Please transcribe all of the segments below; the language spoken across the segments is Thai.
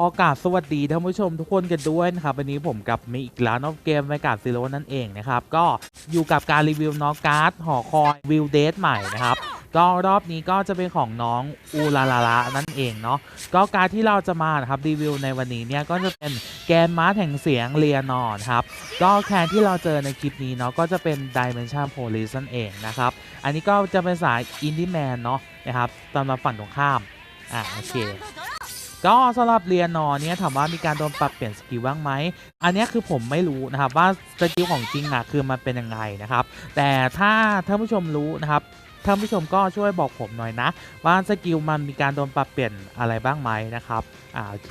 โอกาสสวัสดีท่านผู้ชมทุกคนกันด้วยนะครับวันนี้ผมกับมีอีกร้านออฟเกมไวกาซิโรนั่นเองนะครับ ก็อยู่กับการรีวิวน้องการ์ดหอคอยวิวเดทใหม่นะครับ ก็รอบนี้ก็จะเป็นของน้องอูลาลาละนั่นเองเนาะก็การที่เราจะมานะครับรีวิวในวันนี้เนี่ยก็จะเป็นแกนมาร์แห่งเสียงเรียนอนครับก็แคนที่เราเจอในคลิปนี้เนาะก็จะเป็น Dimension Police นั่นเองนะครับอันนี้ก็จะเป็นสายอินดี้แมนเนาะนะครับสำหรับฝั่งตรงข้ามอะโอเค ก็สำหรับเรียนนอเนี่ยถามว่ามีการโดนปรับเปลี่ยนสกิลบ้างไหม อันเนี้ยคือผมไม่รู้นะครับว่าสกิลของจริงอะคือมันเป็นยังไงนะครับ แต่ถ้าท่านผู้ชมรู้นะครับท่านผู้ชมก็ช่วยบอกผมหน่อยนะ ว่าสกิลมันมีการโดนปรับเปลี่ยนอะไรบ้างไหมนะครับ อ่าโอเค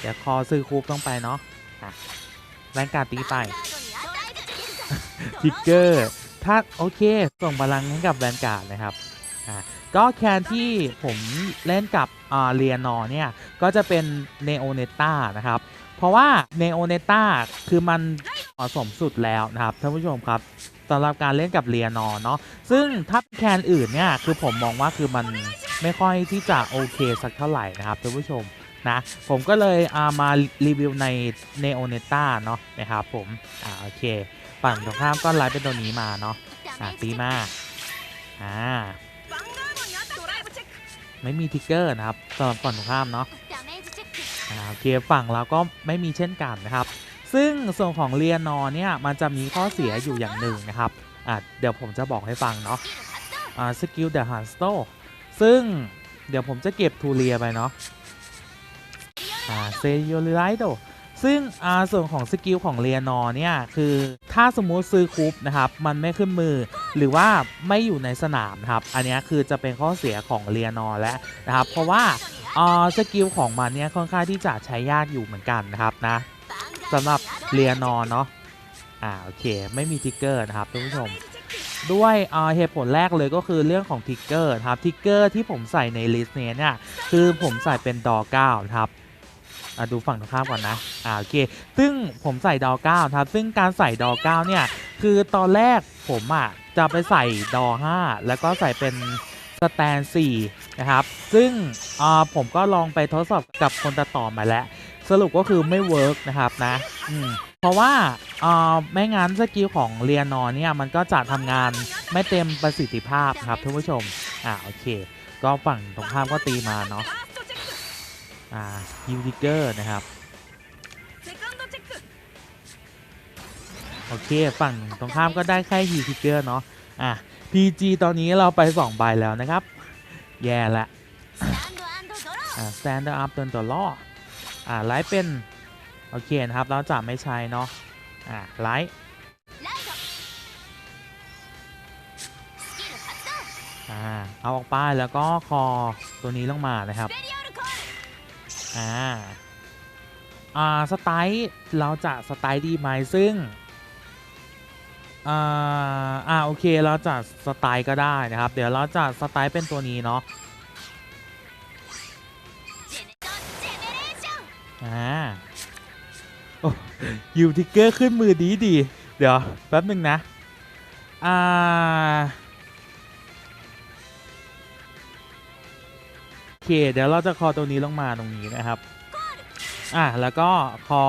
เดี๋ยวคอซื้อคูปต้องไปเนาะอะแรงการตีไปทิกเกอร์ ถ้าโอเค ส่งพลังให้กับแวนการ์ดนะครับ อ่าก็แคนที่ผมเล่นกับอ่าเรียนอเนี่ยก็จะเป็นเนโอเนต้านะครับ เพราะว่าเนโอเนต้าคือมันเหมาะสมสุดแล้วนะครับท่านผู้ชมครับสำหรับการเล่นกับเรียนอเนาะซึ่งถ้าแคนอื่นเนี่ยคือผมมองว่าคือมันไม่ค่อยที่จะโอเคสักเท่าไหร่นะครับท่านผู้ชมนะผมก็เลยอามารีวิวในเนโอเนต้าเนาะนะครับผมอ่าโอเค ฝั่งตรงข้ามก็ไลฟ์เป็นตัวนี้มาเนาะอะตีมาอ่า ไม่มีทิกเกอร์นะครับสำหรับฝั่งตรงข้ามเนาะอ่าโอเคฝั่งเราก็ไม่มีเช่นกันนะครับ ซึ่งส่วนของเรียนอเนี่ยมันจะมีข้อเสียอยู่อย่างหนึ่งนะครับอ่าเดี๋ยวผมจะบอกให้ฟังเนาะอ่าสกิลเดอะฮันสโตซึ่งเดี๋ยวผมจะเก็บทูเรียไปเนาะอ่าเซโยลิไลโด ซึ่งส่วนของสกิลของเรียนอเนี่ยคือถ้าสมมุติซื้อคุปนะครับมันไม่ขึ้นมือ หรือว่าไม่อยู่ในสนามครับอันนี้คือจะเป็นข้อเสียของเรียนอแล้วนะครับเพราะว่าสกิลของมันเนี่ยค่อนข้างที่จะใช้ยากอยู่เหมือนกันนะครับนะสำหรับเรียนอเนาะอ่าโอเคไม่มีทิกเกอร์นะครับท่านผู้ชมด้วยเหตุผลแรกเลยก็คือเรื่องของทิกเกอร์ครับทิกเกอร์ที่ผมใส่ในลิสต์เนี้ยเนี่ยคือผมใส่เป็นดอ9นะครับ อะดูฝั่งตรงข้ามก่อนนะอ่าโอเค ซึ่งผมใส่ดอ9ครับ ซึ่งการใส่ดอ9เนี่ย คือตอนแรกผมอะจะไปใส่ดอ5แล้วก็ใส่เป็นสแตน4นะครับ ซึ่งอ่าผมก็ลองไปทดสอบกับคนตัดต่อมาแล้ว สรุปก็คือไม่เวิร์กนะครับนะอืมเพราะว่าอ่อไม่งั้นสกิลของเรียนนอเนี่ย มันก็จะทำงานไม่เต็มประสิทธิภาพครับท่านผู้ชม อ่าโอเค ก็ฝั่งตรงข้ามก็ตีมาเนาะ อ่าฮิวดิเกอร์นะครับ โอเค ฝั่งตรงข้ามก็ได้แค่ฮิวดิเกอร์เนาะอะ PG ตอนนี้เราไป2ใบแล้วนะครับ แย่ละอ่า stand up เตือนตัวล่ออ่าไลท์เป็น โอเคนะครับเราจะไม่ใช้เนาะอ่าไลท์อ่าเอาออกไปแล้วก็คอตัวนี้ลงมานะครับ อ่าอ่าสไตล์เราจะสไตล์ดีไหมซึ่งอ่าอ่าโอเคเราจะสไตล์ก็ได้นะครับ เดี๋ยวเราจะสไตล์เป็นตัวนี้เนาะอ่าโอ้ยูทิกเกอร์ขึ้นมือดีดี เดี๋ยวแป๊บหนึ่งนะ อ่า เค เดี๋ยวเราจะคอตัวนี้ลงมาตรงนี้นะครับ อะแล้วก็คอ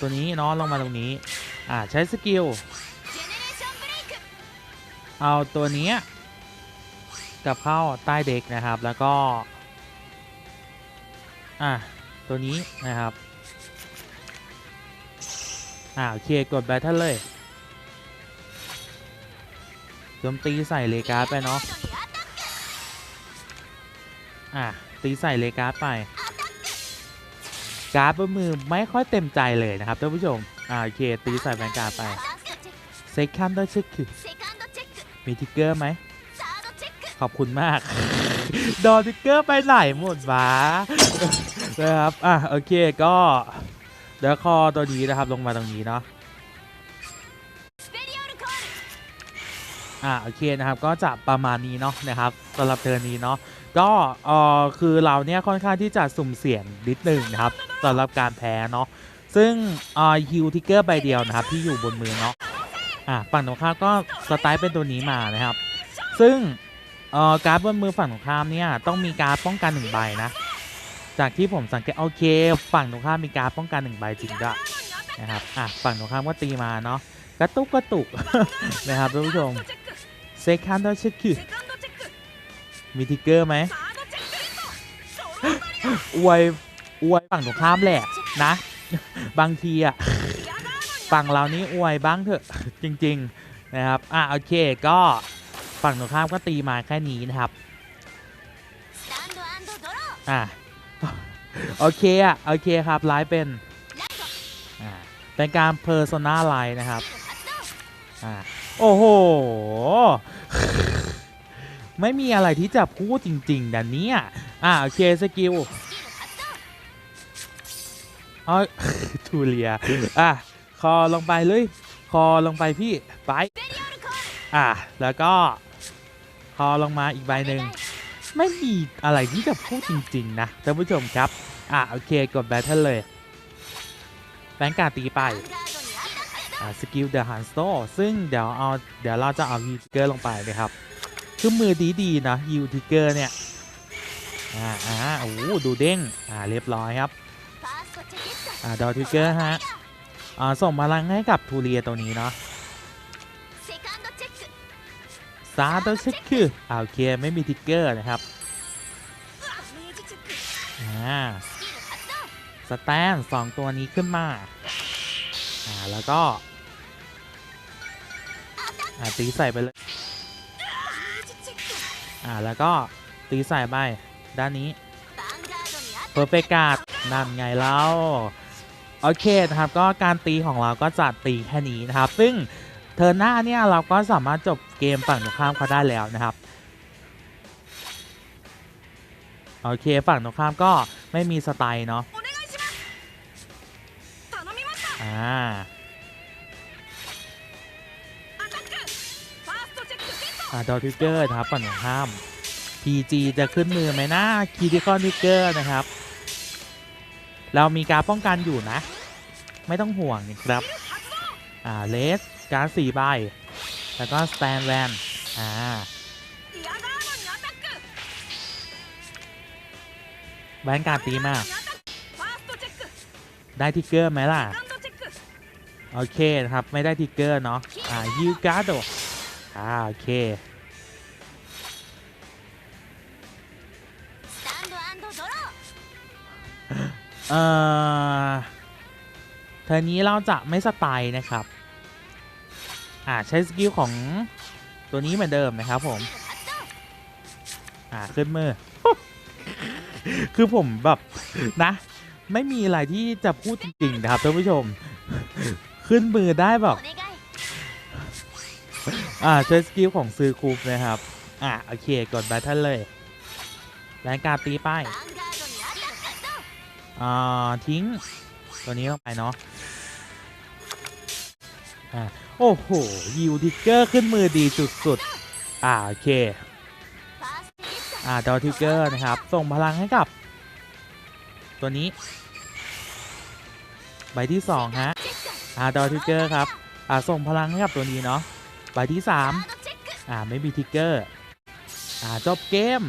ตัวนี้เนาะลงมาตรงนี้ อ่าใช้สกิล เอาตัวนี้กับเข้าใต้เด็กนะครับ แล้วก็ อะตัวนี้นะครับอ่าโอเคกดแบทเทิลเลยโจมตีใส่เลกาไปเนาะ อะตีใส่เลกาไป การ์ดบนมือไม่ค่อยเต็มใจเลยนะครับท่านผู้ชม อ่าโอเคตีใส่แวนการ์ดไปเซคันด์เช็คคือมีทิกเกอร์ไหม ขอบคุณมาก ดอทิกเกอร์ไปไหนหมดวะนะครับ อะโอเคก็เดี๋ยวคอตัวนี้นะครับลงมาตรงนี้เนาะอะโอเคนะครับก็จะประมาณนี้เนาะนะครับสำหรับเทอร์นี้เนาะ ก็เออคือเราเนี่ยค่อนข้างที่จะสุ่มเสี่ยงนิดหนึ่งนะครับสำหรับการแพ้เนาะซึ่งเอ่อฮิวทิกเกอร์ใบเดียวนะครับที่อยู่บนมือเนาะอะฝั่งตรงข้ามก็สไตล์เป็นตัวนี้มานะครับ ซึ่งเออการ์ดบนมือฝั่งตรงข้ามเนี่ยต้องมีการดป้องกันหนึ่งใบนะจากที่ผมสังเกตโอเค ฝั่งตรงข้ามมีการดป้องกันหนึ่งใบจริงด้วยนะครับอะฝั่งตรงข้ามก็ตีมาเนาะกระตุกกระตุกนะครับท่านผู้ชมเซคันด์ช็คคือ มีทิกเกอร์ไหมอวยอวยฝั่งตรงข้ามแหละนะ บางทีอะฝั่งเรานี่อวยบ้างเถอะจริง ๆนะครับ อะโอเคก็ฝั่งตรงข้ามก็ตีมาแค่นี้นะครับอะโอเคอะโอเคครับไลฟ์เป็นอ่าเป็นการเพอร์โซนาไลน์นะครับอ่าโอ้โห ไม่มีอะไรที่จะพูดจริงๆดันเนี้ยอ่าโอเคสกิลเอทูเลียอะคอลงไปเลย คอลงไปพี่ไปอะแล้วก็ คอลงมาอีกใบหนึ่งไม่มีอะไรที่จะพูดจริง ๆ นะท่านผู้ชมครับ อะโอเคกดแบทเทิลเลยแบงการตีไปอ่าสกิลเดอะฮันสโตซึ่งเดี๋ยวเอาเดี๋ยวเราจะเอายูทิกเกอร์ลงไปนะครับ คือมือดีๆนะยูทิกเกอร์เนี่ย อ่าอ่าโอ้ดูเด้ง อ่าเรียบร้อยครับ อ่าดอทิกเกอร์ฮะ อ่าส่งพลังให้กับทูเรียตัวนี้เนาะซาโตชิคืออ่าโอเคไม่มีทิกเกอร์นะครับอ่าสแตนสองตัวนี้ขึ้นมาอ่าแล้วก็อ่าตีใส่ไปเลย อ่าแล้วก็ตีใส่ไปด้านนี้เพอร์เฟกาดนั่นไงเล่าโอเคนะครับก็การตีของเราก็จะตีแค่นี้นะครับ ซึ่งเทอร์นหน้าเนี่ยเราก็สามารถจบเกมฝั่งตรงข้ามเขาได้แล้วนะครับโอเคฝั่งตรงข้ามก็ไม่มีสไตล์เนาะอ่า อ่าดอทิกเกอร์นะครับฝั่งตรงข้าม PG จะขึ้นมือไหมนะคีดิคอนทิกเกอร์นะครับ เรามีการป้องกันอยู่นะ ไม่ต้องห่วงนะครับอ่าเลสการสี่ใบ แล้วก็สแตนแวนอ่าแบนการดตีมาก ได้ทิกเกอร์ไหมล่ะ โอเคนะครับ ไม่ได้ทิกเกอร์เนาะอ่ายูการ์ด อ่าโอเคเอ่อเทอร์นี้เราจะไม่สไตล์นะครับ อ่าใช้สกิลของตัวนี้เหมือนเดิมนะครับผม อ่าขึ้นมือ คือผมแบบนะ ไม่มีอะไรที่จะพูดจริงๆนะครับท่านผู้ชม ขึ้นมือได้แบบ อ่าใช้สกิลของซื้อคูปนะครับ อ่าโอเคกดแบทเทิลเลยแรงการตีป้ายอ่าทิ้ง ตัวนี้ลงไปเนาะอ่าโอ้โหยิวทิกเกอร์ขึ้นมือดีสุดๆ อ่าโอเค อ่าดอทิกเกอร์นะครับ ส่งพลังให้กับ ตัวนี้ ใบที่2ฮะ อ่าดอทิกเกอร์ครับ อ่าส่งพลังให้กับตัวนี้เนาะ ใบที่3อ่าไม่มีทิกเกอร์อ่าจบเกม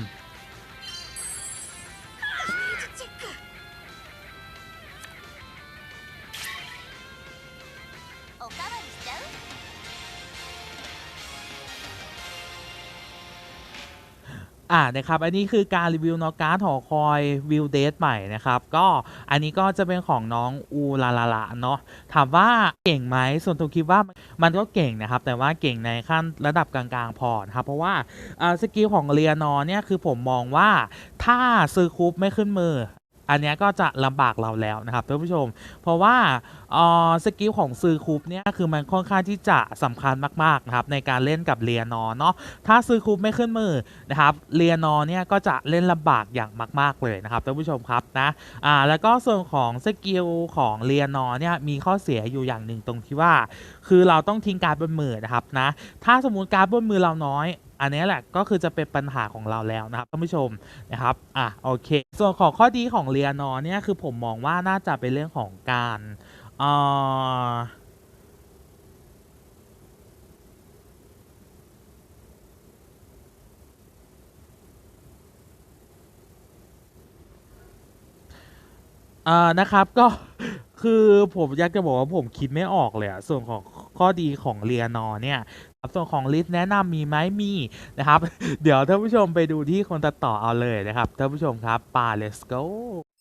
อ่านะครับอันนี้คือการรีวิวนอการ์ดหอคอยวิวเดทใหม่นะครับก็อันนี้ก็จะเป็นของน้องอูลาลาลาเนาะถามว่าเก่งไหมส่วนตัวคิดว่ามันก็เก่งนะครับแต่ว่าเก่งในขั้นระดับกลางๆพอนะครับเพราะว่าอ่าสกิลของเรียนอเนี่ยคือผมมองว่าถ้าซื้อคูปไม่ขึ้นมือ อันนี้ก็จะลำบากเราแล้วนะครับท่านผู้ชม เพราะว่าออสกิลของซื้อคูปเนี่ยคือมันค่อนข้างที่จะสำคัญมากๆนะครับในการเล่นกับเรียนอเนาะถ้าซื้อคูปไม่ขึ้นมือนะครับเรียนอเนี่ยก็จะเล่นลำบากอย่างมาก ๆเลยนะครับท่านผู้ชมครับนะอ่าแล้วก็ส่วนของสกิลของเรียนอเนี่ยมีข้อเสียอยู่อย่างหนึ่งตรงที่ว่า คือเราต้องทิ้งการบนมือนะครับนะถ้าสมมุติการบนมือเราน้อย อันนี้แหละก็คือจะเป็นปัญหาของเราแล้วนะครับท่านผู้ชมนะครับอะโอเค ส่วนของข้อดีของเรียนอเนี่ยคือผมมองว่าน่าจะเป็นเรื่องของการเอ่ออ่านะครับก็ คือผมอยากจะบอกว่าผมคิดไม่ออกเลยอะส่วนของข้อดีของเรียนอเนี่ยครับส่วนของลิสต์แนะนำมีไหมมีนะครับ เดี๋ยวท่านผู้ชมไปดูที่คนตัดต่อเอาเลยนะครับท่านผู้ชมครับปา let's go「